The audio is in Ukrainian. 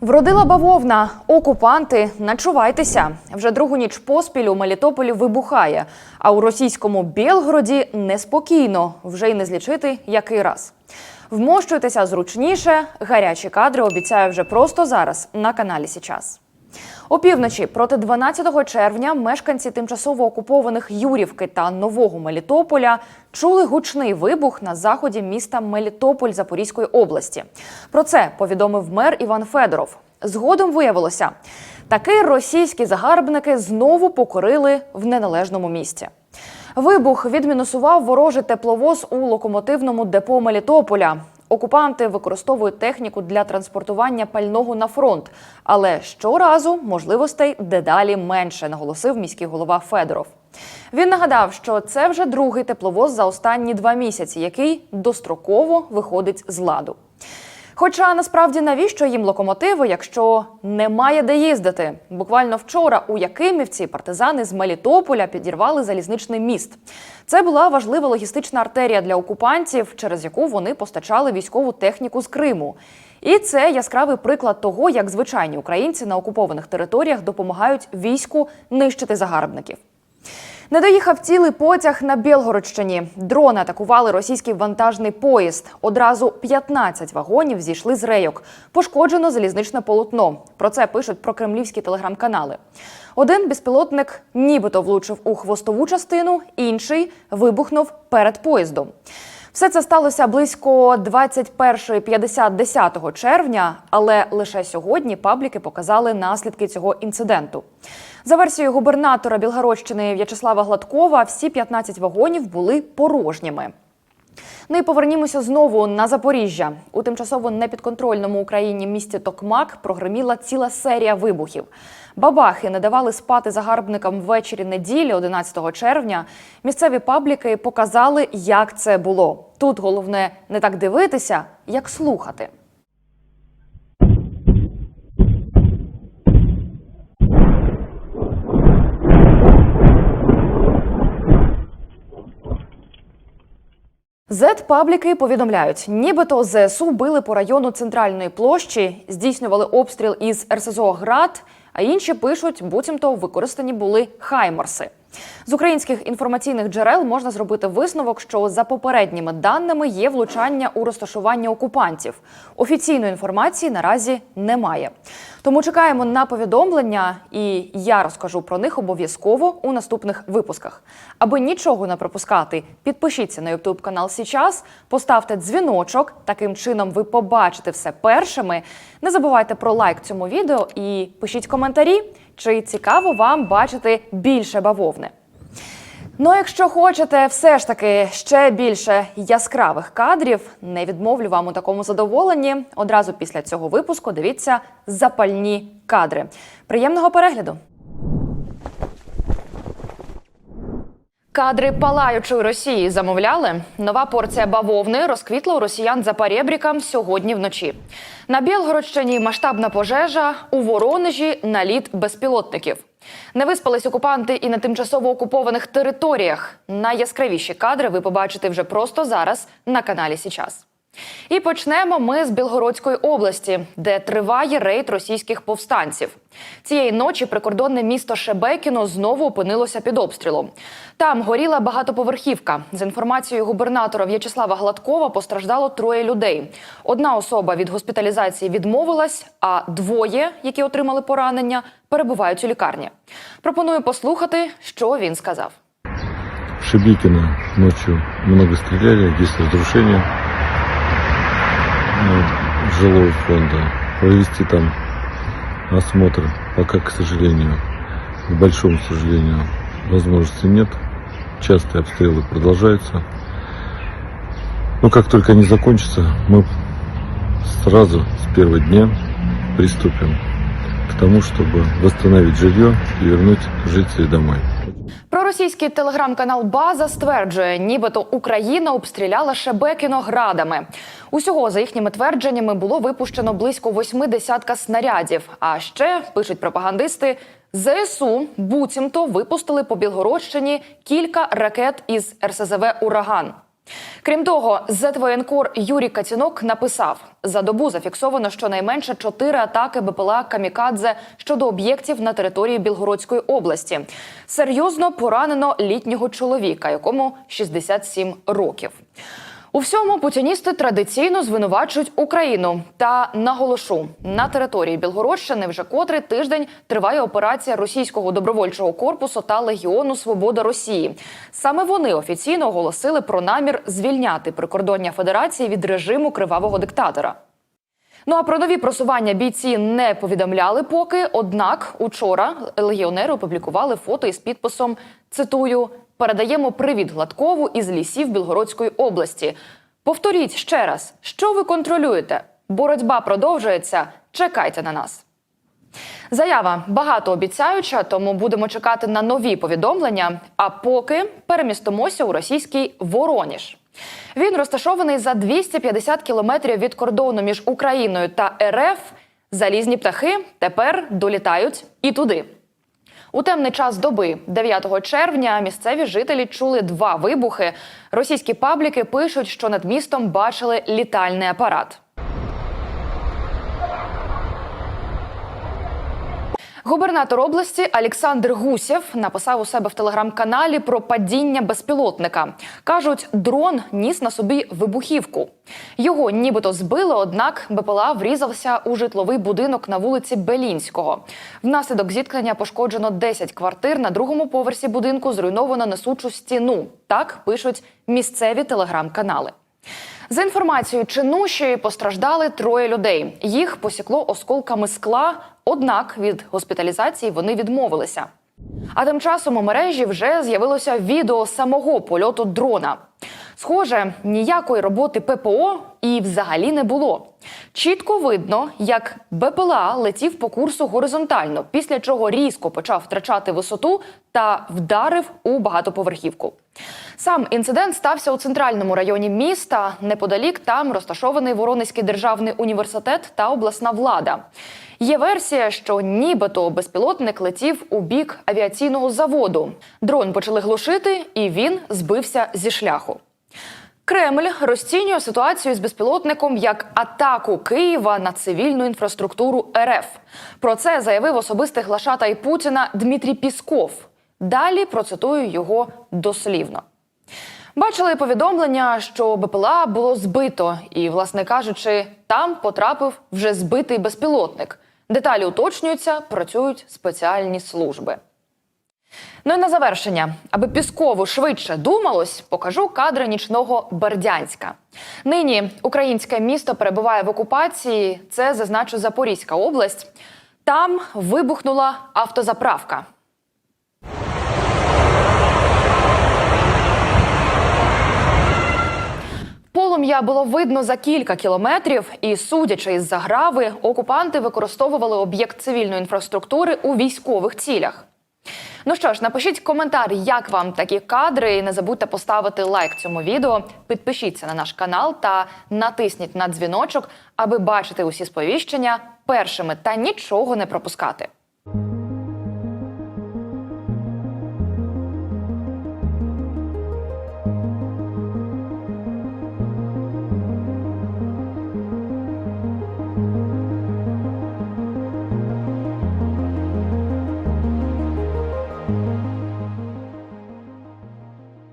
Вродила бавовна. Окупанти, начувайтеся. Вже другу ніч поспіль у Мелітополі вибухає. А у російському Білгороді неспокійно. Вже й не злічити який раз. Вмощуйтеся зручніше. Гарячі кадри обіцяю вже просто зараз на каналі Січас. Опівночі проти 12 червня мешканці тимчасово окупованих Юрівки та Нового Мелітополя чули гучний вибух на заході міста Мелітополь Запорізької області. Про це повідомив мер Іван Федоров. Згодом виявилося, таки російські загарбники знову покорили в неналежному місці. Вибух відмінусував ворожий тепловоз у локомотивному депо Мелітополя. Окупанти використовують техніку для транспортування пального на фронт, але щоразу можливостей дедалі менше, наголосив міський голова Федоров. Він нагадав, що це вже другий тепловоз за останні два місяці, який достроково виходить з ладу. Хоча насправді навіщо їм локомотиви, якщо немає де їздити? Буквально вчора у Якимівці партизани з Мелітополя підірвали залізничний міст. Це була важлива логістична артерія для окупантів, через яку вони постачали військову техніку з Криму. І це яскравий приклад того, як звичайні українці на окупованих територіях допомагають війську нищити загарбників. Не доїхав цілий потяг на Білгородщині. Дрони атакували російський вантажний поїзд. Одразу 15 вагонів зійшли з рейок. Пошкоджено залізничне полотно. Про це пишуть про кремлівські телеграм-канали. Один безпілотник нібито влучив у хвостову частину, інший вибухнув перед поїздом. Все це сталося близько 21.50 10 червня, але лише сьогодні пабліки показали наслідки цього інциденту. За версією губернатора Білгородщини В'ячеслава Гладкова, всі 15 вагонів були порожніми. Ну і повернімося знову на Запоріжжя. У тимчасово непідконтрольному Україні місті Токмак прогреміла ціла серія вибухів. Бабахи не давали спати загарбникам ввечері неділі, 11 червня. Місцеві пабліки показали, як це було. Тут головне не так дивитися, як слухати. Зет-пабліки повідомляють, нібито ЗСУ били по району центральної площі, здійснювали обстріл із РСЗО «Град», а інші пишуть, буцімто використані були хайморси. З українських інформаційних джерел можна зробити висновок, що за попередніми даними є влучання у розташування окупантів. Офіційної інформації наразі немає. Тому чекаємо на повідомлення, і я розкажу про них обов'язково у наступних випусках. Аби нічого не пропускати, підпишіться на YouTube канал Січас, поставте дзвіночок. Таким чином ви побачите все першими. Не забувайте про лайк цьому відео і пишіть коментарі, чи цікаво вам бачити більше бавовни. Ну, якщо хочете все ж таки ще більше яскравих кадрів, не відмовлю вам у такому задоволенні. Одразу після цього випуску дивіться запальні кадри. Приємного перегляду! Кадри палаючої Росії замовляли. Нова порція бавовни розквітла у росіян за перебріком сьогодні вночі. На Білгородщині масштабна пожежа, у Воронежі наліт безпілотників. Не виспались окупанти і на тимчасово окупованих територіях. Найяскравіші кадри ви побачите вже просто зараз на каналі Січас. І почнемо ми з Білгородської області, де триває рейд російських повстанців. Цієї ночі прикордонне місто Шебекіно знову опинилося під обстрілом. Там горіла багатоповерхівка. За інформацією губернатора В'ячеслава Гладкова, постраждало троє людей. Одна особа від госпіталізації відмовилась, а двоє, які отримали поранення, перебувають у лікарні. Пропоную послухати, що він сказав. В много стреляли, есть разрушения э, жилого фонда. Провести там осмотр пока, к сожалению, к большому сожалению, возможности нет. Частые обстрелы продолжаются. Но как только они закончатся, мы сразу с первого дня приступим к тому, чтобы восстановить жилье и вернуть жителей домой. Проросійський телеграм-канал База стверджує, нібито Україна обстріляла Шебекіно градами. Усього за їхніми твердженнями було випущено близько восьми десятка снарядів. А ще пишуть пропагандисти. ЗСУ буцімто випустили по Білгородщині кілька ракет із РСЗВ Ураган. Крім того, зетвоєнкор Юрій Кацінок написав: за добу зафіксовано щонайменше чотири атаки БПЛА Камікадзе щодо об'єктів на території Білгородської області. Серйозно поранено літнього чоловіка, якому 67 років. У всьому путіністи традиційно звинувачують Україну. Та наголошу, на території Білгородщини вже котрий тиждень триває операція російського добровольчого корпусу та Легіону Свобода Росії. Саме вони офіційно оголосили про намір звільняти прикордоння Федерації від режиму кривавого диктатора. Ну а про нові просування бійці не повідомляли поки. Однак учора легіонери опублікували фото із підписом цитую: передаємо привіт Гладкову із лісів Білгородської області. Повторіть ще раз, що ви контролюєте? Боротьба продовжується. Чекайте на нас. Заява багатообіцяюча, тому будемо чекати на нові повідомлення. А поки перемістимося у російський Вороніж. Він розташований за 250 кілометрів від кордону між Україною та РФ. Залізні птахи тепер долітають і туди. У темний час доби, 9 червня, місцеві жителі чули два вибухи. Російські пабліки пишуть, що над містом бачили літальний апарат. Губернатор області Олександр Гусєв написав у себе в телеграм-каналі про падіння безпілотника. кажуть, дрон ніс на собі вибухівку. Його нібито збили, однак БПЛА врізався у житловий будинок на вулиці Белінського. Внаслідок зіткнення пошкоджено 10 квартир. На другому поверсі будинку зруйновано несучу стіну. Так пишуть місцеві телеграм-канали. За інформацією чинущої постраждали троє людей. Їх посікло осколками скла, однак від госпіталізації вони відмовилися. А тим часом у мережі вже з'явилося відео самого польоту дрона. Схоже, ніякої роботи ППО і взагалі не було. Чітко видно, як БПЛА летів по курсу горизонтально, після чого різко почав втрачати висоту та вдарив у багатоповерхівку. Сам інцидент стався у центральному районі міста. Неподалік там розташований Воронезький державний університет та обласна влада. Є версія, що нібито безпілотник летів у бік авіаційного заводу. Дрон почали глушити, і він збився зі шляху. Кремль розцінює ситуацію з безпілотником як атаку Києва на цивільну інфраструктуру РФ. Про це заявив особистий глашатай Путіна Дмитрій Пісков. Далі процитую його дослівно. Бачили повідомлення, що БПЛА було збито, і, власне кажучи, там потрапив вже збитий безпілотник. Деталі уточнюються, працюють спеціальні служби. Ну і на завершення, аби Піскову швидше думалось, покажу кадри нічного Бердянська. Нині українське місто перебуває в окупації. Це зазначу Запорізька область. Там вибухнула автозаправка. Полум'я було видно за кілька кілометрів, і, судячи із заграви, окупанти використовували об'єкт цивільної інфраструктури у військових цілях. Ну що ж, напишіть коментар, як вам такі кадри, і не забудьте поставити лайк цьому відео. Підпишіться на наш канал та натисніть на дзвіночок, аби бачити усі сповіщення першими та нічого не пропускати.